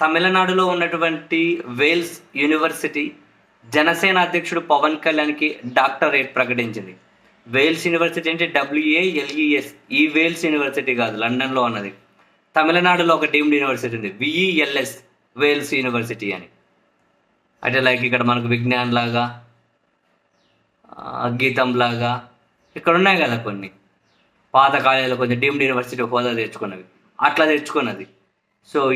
తమిళనాడులో ఉన్నటువంటి Wales university Janasena అధ్యక్షుడు పవన్ కళ్యాణ్కి డాక్టరేట్ ప్రకటించింది. వేల్స్ యూనివర్సిటీ అంటే డబ్ల్యూఏఎల్ఈఎస్ ఈ వేల్స్ యూనివర్సిటీ కాదు లండన్లో ఉన్నది. తమిళనాడులో ఒక డీమ్డ్ యూనివర్సిటీ ఉంది విఈఎల్ఎస్ వేల్స్ యూనివర్సిటీ అని. అంటే లైక్ ఇక్కడ మనకు విజ్ఞాన్ లాగా గీతం లాగా ఇక్కడ ఉన్నాయి కదా కొన్ని. పాత కాలేజీలో కొంచెం డీమ్డ్ యూనివర్సిటీ హోదా తెచ్చుకున్నవి. అట్లా తెచ్చుకున్నది. సో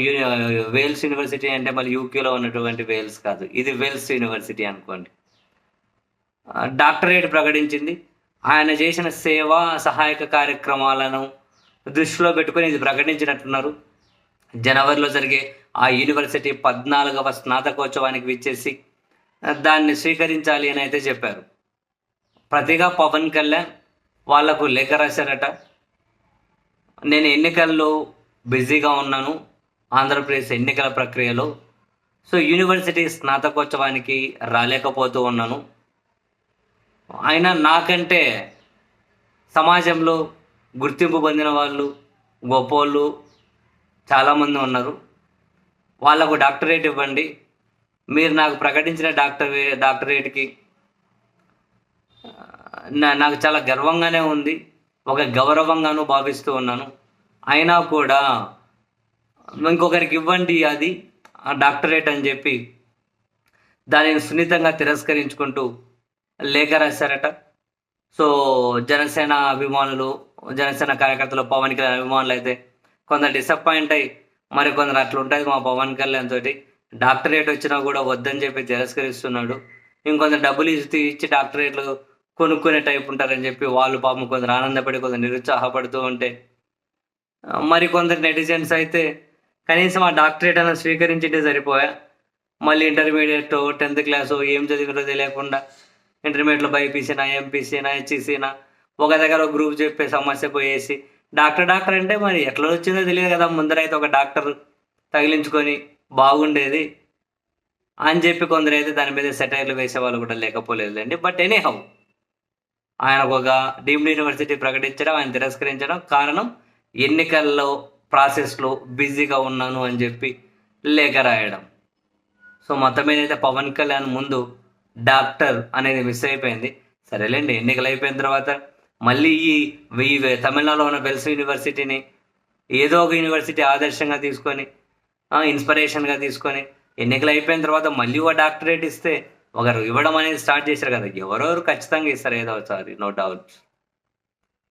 వేల్స్ యూనివర్సిటీ అంటే మళ్ళీ యూకేలో ఉన్నటువంటి వేల్స్ కాదు. ఇది వేల్స్ యూనివర్సిటీ అనుకోండి. డాక్టరేట్ ప్రకటించింది. ఆయన చేసిన సేవా సహాయక కార్యక్రమాలను దృష్టిలో పెట్టుకొని ఇది ప్రకటించినట్టున్నారు. జనవరిలో జరిగే ఆ యూనివర్సిటీ పద్నాలుగవ స్నాతకోత్సవానికి విచ్చేసి దాన్ని స్వీకరించాలి అని అయితే చెప్పారు. ప్రతిగా పవన్ కళ్యాణ్ వాళ్ళకు లేఖ రాశారట. నేను ఎన్నికల్లో బిజీగా ఉన్నాను. ఆంధ్రప్రదేశ్ ఎన్నికల ప్రక్రియలో. సో యూనివర్సిటీ స్నాతకోత్సవానికి రాలేకపోతూ ఉన్నాను. అయినా నాకంటే సమాజంలో గుర్తింపు పొందిన వాళ్ళు గొప్పోళ్ళు చాలామంది ఉన్నారు. వాళ్ళకు డాక్టరేట్ ఇవ్వండి. మీరు నాకు ప్రకటించిన డాక్టర్ డాక్టరేట్కి నా- నాకు చాలా గర్వంగానే ఉంది. ఒక గౌరవంగాను భావిస్తూ ఉన్నాను. అయినా కూడా ఇంకొకరికి ఇవ్వండి అది ఆ డాక్టరేట్ అని చెప్పి దానిని సున్నితంగా తిరస్కరించుకుంటూ లేఖ రాశారట. సో జనసేన అభిమానులు జనసేన కార్యకర్తలు పవన్ కళ్యాణ్ అభిమానులు అయితే కొందరు డిసప్పాయింట్ అయ్యి మరి కొందరు అట్లా ఉంటుంది మా పవన్ కళ్యాణ్ తోటి. డాక్టరేట్ వచ్చినా కూడా వద్దని చెప్పి తిరస్కరిస్తున్నాడు. ఇంకొందరు డబ్బులు ఇచ్చి ఇచ్చి డాక్టరేట్లు కొనుక్కునే టైప్ ఉంటారని చెప్పి వాళ్ళు పాపం కొందరు ఆనందపడి కొందరు నిరుత్సాహపడుతూ ఉంటే మరి కొందరు నెటిజన్స్ అయితే కనీసం ఆ డాక్టరేట్ అన్న స్వీకరించింటే సరిపోయా. మళ్ళీ ఇంటర్మీడియట్ టెన్త్ క్లాసు ఏం చదివినో తెలియకుండా ఇంటర్మీడియట్లో బైపీసీనా ఎంపీసీనా హెచ్ఈసీనా ఒక దగ్గర ఒక గ్రూప్ చెప్పే సమస్య పోయేసి డాక్టర్ డాక్టర్ అంటే మరి ఎట్లా వచ్చిందో తెలియదు కదా. ముందరైతే ఒక డాక్టర్ తగిలించుకొని బాగుండేది అని చెప్పి కొందరైతే దాని మీద సెటైర్లు వేసే వాళ్ళు కూడా లేకపోలేదండి బట్ ఎనీ హౌ ఆయన ఒక డీమ్డ్ యూనివర్సిటీ ప్రకటించడం ఆయన తిరస్కరించడం కారణం ఎన్నికల్లో ప్రాసెస్లో బిజీగా ఉన్నాను అని చెప్పి లేఖ రాయడం. సో మొత్తం మీద అయితే పవన్ కళ్యాణ్ ముందు డాక్టర్ అనేది మిస్ అయిపోయింది. సరేలేండి ఎన్నికలు అయిపోయిన తర్వాత మళ్ళీ ఈ తమిళనాడులో ఉన్న వెల్స్ యూనివర్సిటీని ఏదో ఒక యూనివర్సిటీ ఆదర్శంగా తీసుకొని ఇన్స్పిరేషన్గా తీసుకొని ఎన్నికలు అయిపోయిన తర్వాత మళ్ళీ ఒక డాక్టరేట్ ఇస్తే ఒకరు ఇవ్వడం అనేది స్టార్ట్ చేశారు కదా. ఎవరెవరు ఖచ్చితంగా ఇస్తారు ఏదో ఒకసారి నో డౌట్